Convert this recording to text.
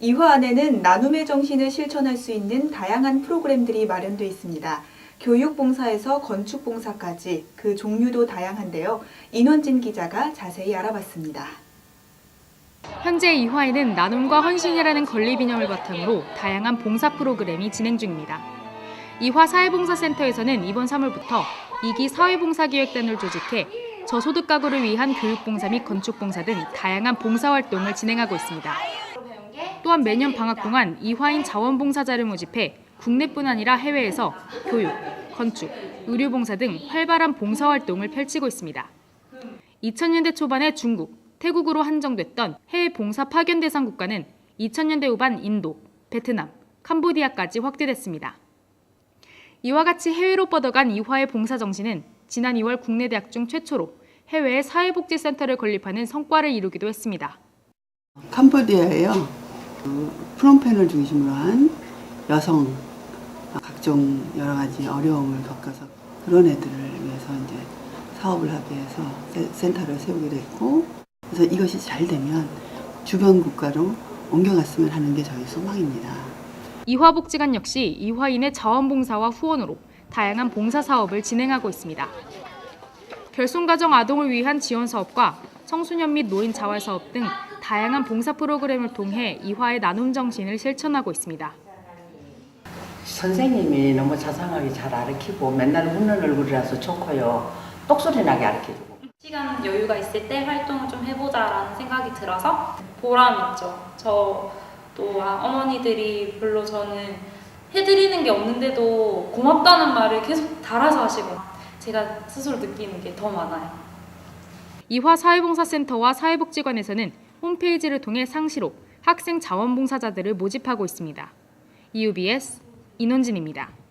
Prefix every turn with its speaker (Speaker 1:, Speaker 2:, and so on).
Speaker 1: 이화 안에는 나눔의 정신을 실천할 수 있는 다양한 프로그램들이 마련되어 있습니다. 교육봉사에서 건축봉사까지 그 종류도 다양한데요. 인원진 기자가 자세히 알아봤습니다.
Speaker 2: 현재 이화에는 나눔과 헌신이라는 건립 이념을 바탕으로 다양한 봉사 프로그램이 진행 중입니다. 이화 사회봉사센터에서는 이번 3월부터 2기 사회봉사기획단을 조직해 저소득 가구를 위한 교육봉사 및 건축봉사 등 다양한 봉사활동을 진행하고 있습니다. 또한 매년 방학 동안 이화인 자원봉사자를 모집해 국내뿐 아니라 해외에서 교육, 건축, 의료봉사 등 활발한 봉사활동을 펼치고 있습니다. 2000년대 초반에 중국, 태국으로 한정됐던 해외 봉사 파견 대상 국가는 2000년대 후반 인도, 베트남, 캄보디아까지 확대됐습니다. 이와 같이 해외로 뻗어간 이화의 봉사 정신은 지난 2월 국내 대학 중 최초로 해외에 사회복지센터를 건립하는 성과를 이루기도 했습니다.
Speaker 3: 캄보디아에요. 그 프롬펜을 중심으로 한 여성 각종 여러 가지 어려움을 겪어서 그런 애들을 위해서 이제 사업을 하기 위해서 세- 센터를 세우게 됐고 그래서 이것이 잘 되면 주변 국가로 옮겨갔으면 하는 게 저희 소망입니다.
Speaker 2: 이화복지관 역시 이화인의 자원봉사와 후원으로 다양한 봉사 사업을 진행하고 있습니다. 결손가정 아동을 위한 지원 사업과 청소년 및 노인 자활 사업 등 다양한 봉사 프로그램을 통해 이화의 나눔 정신을 실천하고 있습니다.
Speaker 4: 선생님이 너무 자상하게 잘 가르치고 맨날 웃는 얼굴이라서 좋고요. 똑소리 나게 가르쳐주고.
Speaker 5: 시간 여유가 있을 때 활동을 좀 해보자라는 생각이 들어서 보람 있죠. 저또 아, 어머니들이 별로 저는 해드리는 게 없는데도 고맙다는 말을 계속 달아서 하시고 제가 스스로 느끼는 게 더 많아요.
Speaker 2: 이화 사회봉사센터와 사회복지관에서는 홈페이지를 통해 상시로 학생 자원봉사자들을 모집하고 있습니다. EUBS 인원진입니다.